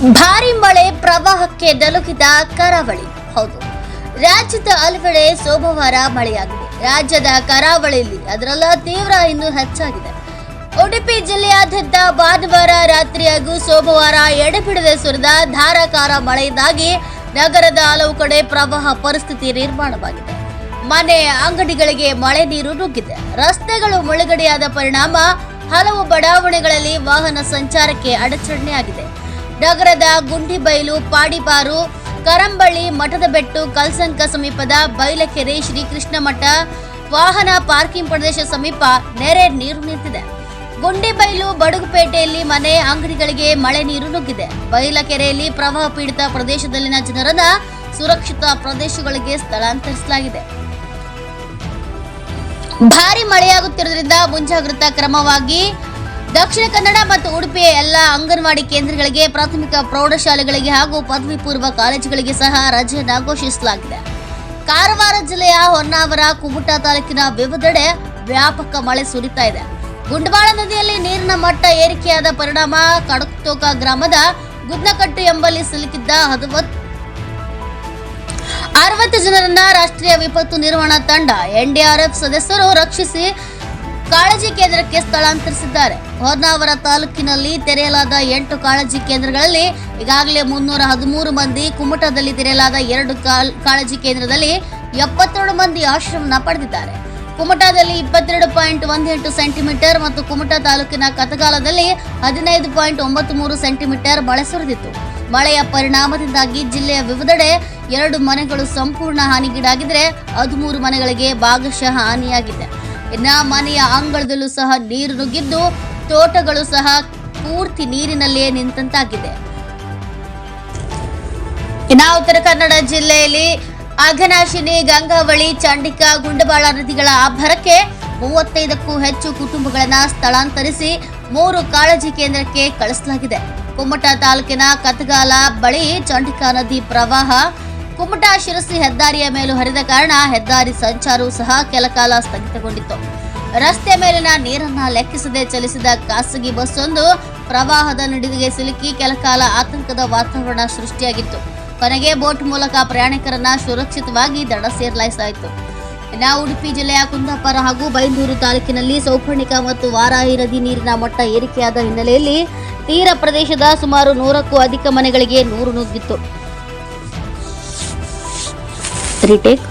ಭಾರಿ ಮಳೆ ಪ್ರವಾಹಕ್ಕೆ ನಲುಗಿದ ಕರಾವಳಿ. ಹೌದು, ರಾಜ್ಯದ ಹಲವೆಡೆ ಸೋಮವಾರ ಮಳೆಯಾಗಿದೆ. ರಾಜ್ಯದ ಕರಾವಳಿಯಲ್ಲಿ ಅದರಲ್ಲ ತೀವ್ರ ಇನ್ನೂ ಹೆಚ್ಚಾಗಿದೆ. ಉಡುಪಿ ಜಿಲ್ಲೆಯಾದ್ಯಂತ ಭಾನುವಾರ ರಾತ್ರಿ ಹಾಗೂ ಸೋಮವಾರ ಎಡೆಬಿಡದೆ ಸುರಿದ ಧಾರಾಕಾರ ಮಳೆಯಿಂದಾಗಿ ನಗರದ ಹಲವು ಕಡೆ ಪ್ರವಾಹ ಪರಿಸ್ಥಿತಿ ನಿರ್ಮಾಣವಾಗಿದೆ. ಮನೆ ಅಂಗಡಿಗಳಿಗೆ ಮಳೆ ನೀರು ನುಗ್ಗಿದೆ. ರಸ್ತೆಗಳು ಮುಳುಗಡೆಯಾದ ಪರಿಣಾಮ ಹಲವು ಬಡಾವಣೆಗಳಲ್ಲಿ ವಾಹನ ಸಂಚಾರಕ್ಕೆ ಅಡಚಣೆಯಾಗಿದೆ. ನಗರದ ಗುಂಡಿಬೈಲು ಪಾಡಿಪಾರು ಕರಂಬಳ್ಳಿ, ಮಠದ ಬೆಟ್ಟು, ಕಲ್ಸಂಕ ಸಮೀಪದ ಬೈಲಕೆರೆ ಶ್ರೀಕೃಷ್ಣ ಮಠ, ವಾಹನ ಪಾರ್ಕಿಂಗ್ ಪ್ರದೇಶ ಸಮೀಪ ನೆರೆ ನೀರು ನಿಂತಿದೆ. ಗುಂಡಿಬೈಲು ಬಡಗುಪೇಟೆಯಲ್ಲಿ ಮನೆ ಅಂಗಡಿಗಳಿಗೆ ಮಳೆ ನೀರು ನುಗ್ಗಿದೆ. ಬೈಲಕೆರೆಯಲ್ಲಿ ಪ್ರವಾಹ ಪೀಡಿತ ಪ್ರದೇಶದಲ್ಲಿನ ಜನರನ್ನ ಸುರಕ್ಷಿತ ಪ್ರದೇಶಗಳಿಗೆ ಸ್ಥಳಾಂತರಿಸಲಾಗಿದೆ. ಭಾರಿ ಮಳೆಯಾಗುತ್ತಿರುವುದರಿಂದ ಮುಂಜಾಗ್ರತಾ ಕ್ರಮವಾಗಿ ದಕ್ಷಿಣ ಕನ್ನಡ ಮತ್ತು ಉಡುಪಿಯ ಎಲ್ಲ ಅಂಗನವಾಡಿ ಕೇಂದ್ರಗಳಿಗೆ, ಪ್ರಾಥಮಿಕ ಪ್ರೌಢಶಾಲೆಗಳಿಗೆ ಹಾಗೂ ಪದವಿ ಪೂರ್ವ ಕಾಲೇಜುಗಳಿಗೆ ಸಹ ರಜೆಯನ್ನು ಘೋಷಿಸಲಾಗಿದೆ. ಕಾರವಾರ ಜಿಲ್ಲೆಯ ಹೊನ್ನಾವರ, ಕುಮಟಾ ತಾಲೂಕಿನ ವಿವಿಧೆಡೆ ವ್ಯಾಪಕ ಮಳೆ ಸುರಿತಾ ಇದೆ. ಗುಂಡವಾಳ ನದಿಯಲ್ಲಿ ನೀರಿನ ಮಟ್ಟ ಏರಿಕೆಯಾದ ಪರಿಣಾಮ ಕಡಕ್ತೋಕ ಗ್ರಾಮದ ಗುದ್ನಕಟ್ಟು ಎಂಬಲ್ಲಿ ಸಿಲುಕಿದ್ದ ಹದವತ್ತು ಅರವತ್ತು ಜನರನ್ನ ರಾಷ್ಟ್ರೀಯ ವಿಪತ್ತು ನಿರ್ವಹಣಾ ತಂಡ, ಎನ್ಡಿಆರ್ಎಫ್ ಸದಸ್ಯರು ರಕ್ಷಿಸಿ ಕಾಳಜಿ ಕೇಂದ್ರಕ್ಕೆ ಸ್ಥಳಾಂತರಿಸಿದ್ದಾರೆ. ಹೊನ್ನಾವರ ತಾಲೂಕಿನಲ್ಲಿ ತೆರೆಯಲಾದ ಎಂಟು ಕಾಳಜಿ ಕೇಂದ್ರಗಳಲ್ಲಿ ಈಗಾಗಲೇ ಮುನ್ನೂರ ಹದಿಮೂರು ಮಂದಿ ಕುಮಟದಲ್ಲಿ ತೆರೆಯಲಾದ ಎರಡು ಕಾಳಜಿ ಕೇಂದ್ರದಲ್ಲಿ ಎಪ್ಪತ್ತೆರಡು ಮಂದಿ ಆಶ್ರಮನ ಪಡೆದಿದ್ದಾರೆ. ಕುಮಟಾದಲ್ಲಿ ಇಪ್ಪತ್ತೆರಡು ಪಾಯಿಂಟ್ ಒಂದು ಎಂಟು ಸೆಂಟಿಮೀಟರ್ ಮತ್ತು ಕುಮಟಾ ತಾಲೂಕಿನ ಕತಗಾಲದಲ್ಲಿ ಹದಿನೈದು ಪಾಯಿಂಟ್ ಒಂಬತ್ತು ಮೂರು ಸೆಂಟಿಮೀಟರ್ ಮಳೆ ಸುರಿದಿತ್ತು. ಮಳೆಯ ಪರಿಣಾಮದಿಂದಾಗಿ ಜಿಲ್ಲೆಯ ವಿವಿಧೆಡೆ ಎರಡು ಮನೆಗಳು ಸಂಪೂರ್ಣ ಹಾನಿಗೀಡಾಗಿದ್ದರೆ ಹದಿಮೂರು ಮನೆಗಳಿಗೆ ಭಾಗಶಃ ಹಾನಿಯಾಗಿದೆ. ಇನ್ನ ಮನೆಯ ಅಂಗಳದಲ್ಲೂ ಸಹ ನೀರು ನುಗ್ಗಿದ್ದು ತೋಟಗಳು ಸಹ ಪೂರ್ತಿ ನೀರಿನಲ್ಲೇ ನಿಂತಂತಾಗಿದೆ. ಇನ್ನ ಉತ್ತರ ಕನ್ನಡ ಜಿಲ್ಲೆಯಲ್ಲಿ ಅಘನಾಶಿನಿ, ಗಂಗಾವಳಿ, ಚಂಡಿಕಾ, ಗುಂಡಬಾಳ ನದಿಗಳ ಅಬ್ಬರಕ್ಕೆ ಮೂವತ್ತೈದಕ್ಕೂ ಹೆಚ್ಚು ಕುಟುಂಬಗಳನ್ನ ಸ್ಥಳಾಂತರಿಸಿ ಮೂರು ಕಾಳಜಿ ಕೇಂದ್ರಕ್ಕೆ ಕಳಿಸಲಾಗಿದೆ. ಕುಮಟಾ ತಾಲೂಕಿನ ಕತಗಾಲ ಬಳಿ ಚಂಡಿಕಾ ನದಿ ಪ್ರವಾಹ ಕುಮಟಾ ಶಿರಸಿ ಹೆದ್ದಾರಿಯ ಮೇಲೂ ಹರಿದ ಕಾರಣ ಹೆದ್ದಾರಿ ಸಂಚಾರವು ಸಹ ಕೆಲಕಾಲ ಸ್ಥಗಿತಗೊಂಡಿತ್ತು. ರಸ್ತೆ ಮೇಲಿನ ನೀರನ್ನ ಲೆಕ್ಕಿಸದೆ ಚಲಿಸಿದ ಖಾಸಗಿ ಬಸ್ಸೊಂದು ಪ್ರವಾಹದ ನಡಿಗೆಗೆ ಸಿಲುಕಿ ಕೆಲಕಾಲ ಆತಂಕದ ವಾತಾವರಣ ಸೃಷ್ಟಿಯಾಗಿತ್ತು. ಕೊನೆಗೆ ಬೋಟ್ ಮೂಲಕ ಪ್ರಯಾಣಿಕರನ್ನ ಸುರಕ್ಷಿತವಾಗಿ ದಡ ಸೇರಲಾಯಿಸಲಾಯಿತು. ಇನ್ನ ಉಡುಪಿ ಜಿಲ್ಲೆಯ ಕುಂದಾಪುರ ಹಾಗೂ ಬೈಂದೂರು ತಾಲೂಕಿನಲ್ಲಿ ಸೌಪರ್ಣಿಕ ಮತ್ತು ವಾರಾಹಿ ನದಿ ನೀರಿನ ಮಟ್ಟ ಏರಿಕೆಯಾದ ಹಿನ್ನೆಲೆಯಲ್ಲಿ ತೀರ ಪ್ರದೇಶದ ಸುಮಾರು ನೂರಕ್ಕೂ ಅಧಿಕ ಮನೆಗಳಿಗೆ ನೂರು ನುಗ್ಗಿತ್ತು. ರಿಟೇಕ್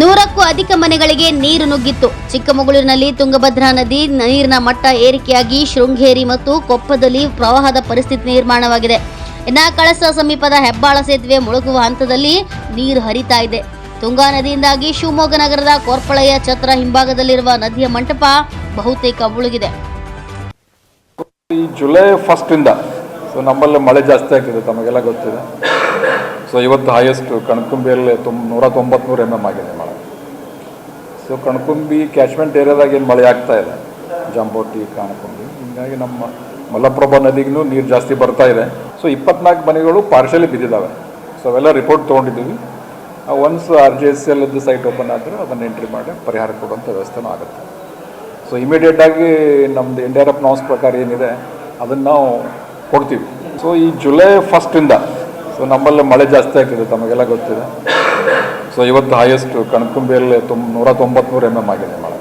ನೂರಕ್ಕೂ ಅಧಿಕ ಮನೆಗಳಿಗೆ ನೀರು ನುಗ್ಗಿತ್ತು. ಚಿಕ್ಕಮಗಳೂರಿನಲ್ಲಿ ತುಂಗಭದ್ರಾ ನದಿ ನೀರಿನ ಮಟ್ಟ ಏರಿಕೆಯಾಗಿ ಶೃಂಗೇರಿ ಮತ್ತು ಕೊಪ್ಪದಲ್ಲಿ ಪ್ರವಾಹದ ಪರಿಸ್ಥಿತಿ ನಿರ್ಮಾಣವಾಗಿದೆ. ಇನ್ನ ಕಳಸ ಸಮೀಪದ ಹೆಬ್ಬಾಳ ಸೇತುವೆ ಮುಳುಗುವ ಹಂತದಲ್ಲಿ ನೀರು ಹರಿತಾ ಇದೆ. ತುಂಗಾ ನದಿಯಿಂದಾಗಿ ಶಿವಮೊಗ್ಗ ನಗರದ ಕೋರ್ಪಳೆಯ ಛತ್ರ ಹಿಂಭಾಗದಲ್ಲಿರುವ ನದಿಯ ಮಂಟಪ ಬಹುತೇಕ ಮುಳುಗಿದೆ. ಜುಲೈ ಫಸ್ಟಿಂದ ಸೊ ನಮ್ಮಲ್ಲಿ ಮಳೆ ಜಾಸ್ತಿ ಆಗ್ತಿದೆ, ತಮಗೆಲ್ಲ ಗೊತ್ತಿದೆ. ಸೊ ಇವತ್ತು ಹೈಯೆಸ್ಟ್ ಕಣ್ಕುಂಬಿಯಲ್ಲಿ ತುಂಬ ನೂರ ತೊಂಬತ್ಮೂರು ಎಂ ಎಂ ಆಗಿದೆ ಮಳೆ. ಸೊ ಕಣಕುಂಬಿ ಕ್ಯಾಚ್ಮೆಂಟ್ ಏರಿಯಾದಾಗ ಏನು ಮಳೆ ಆಗ್ತಾ ಇದೆ? ಜಂಬೋಟಿ, ಕಣಕುಂಬಿ. ಹೀಗಾಗಿ ನಮ್ಮ ಮಲಪ್ರಭಾ ನದಿಗೂ ನೀರು ಜಾಸ್ತಿ ಬರ್ತಾ ಇದೆ. ಸೊ ಇಪ್ಪತ್ನಾಲ್ಕು ಮನೆಗಳು ಪಾರ್ಶಲಿ ಬಿದ್ದಿದ್ದಾವೆ. ಸೊ ಅವೆಲ್ಲ ರಿಪೋರ್ಟ್ ತೊಗೊಂಡಿದ್ದೀವಿ. Once R G S L site open ಆದರೆ ಅದನ್ನು ಎಂಟ್ರಿ ಮಾಡಿ ಪರಿಹಾರ ಕೊಡುವಂಥ ವ್ಯವಸ್ಥೆನೂ ಆಗುತ್ತೆ. ಸೊ ಇಮಿಡಿಯೇಟಾಗಿ ನಮ್ಮದು ಎನ್ ಡಿ ಪ್ರಕಾರ ಏನಿದೆ, ಅದನ್ನು ನಾವು ಕೊಡ್ತೀವಿ ಸೊ ಈ ಜುಲೈ ಫಸ್ಟಿಂದ ಸೊ ನಮ್ಮಲ್ಲಿ ಮಳೆ ಜಾಸ್ತಿ ಆಗ್ತಿದೆ ತಮಗೆಲ್ಲ ಗೊತ್ತಿದೆ. ಸೊ ಇವತ್ತು ಹೈಯೆಸ್ಟ್ ಕಣ್ಕುಂಬಿಯಲ್ಲಿ ತುಂಬ ನೂರ ತೊಂಬತ್ತ್ಮೂರು ಎಂ ಎಂ ಆಗಿದೆ ಮಳೆ.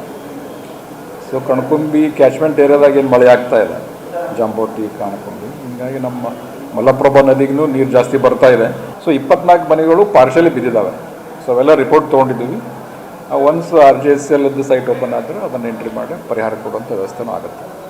ಸೊ ಕಣ್ಕುಂಬಿ ಕ್ಯಾಚ್ಮೆಂಟ್ ಏರಿಯಾದಾಗ ಏನು ಮಳೆ ಆಗ್ತಾ ಇದೆ ಜಂಬೋಟಿ, ಕಣ್ಕುಂಬಿ. ಹೀಗಾಗಿ ನಮ್ಮ ಮಲಪ್ರಭಾ ನದಿಗೂ ನೀರು ಜಾಸ್ತಿ ಬರ್ತಾ ಇದೆ. ಸೊ ಇಪ್ಪತ್ನಾಲ್ಕು ಮನೆಗಳು ಪಾರ್ಶಲಿ ಬಿದ್ದಿದ್ದಾವೆ ಸೊ ಅವೆಲ್ಲ ರಿಪೋರ್ಟ್ ತೊಗೊಂಡಿದ್ದೀವಿ. Once R G S site open ಆದರೆ ಅದನ್ನು ಎಂಟ್ರಿ ಮಾಡಿ ಪರಿಹಾರ ಕೊಡುವಂಥ ವ್ಯವಸ್ಥೆನೂ ಆಗುತ್ತೆ.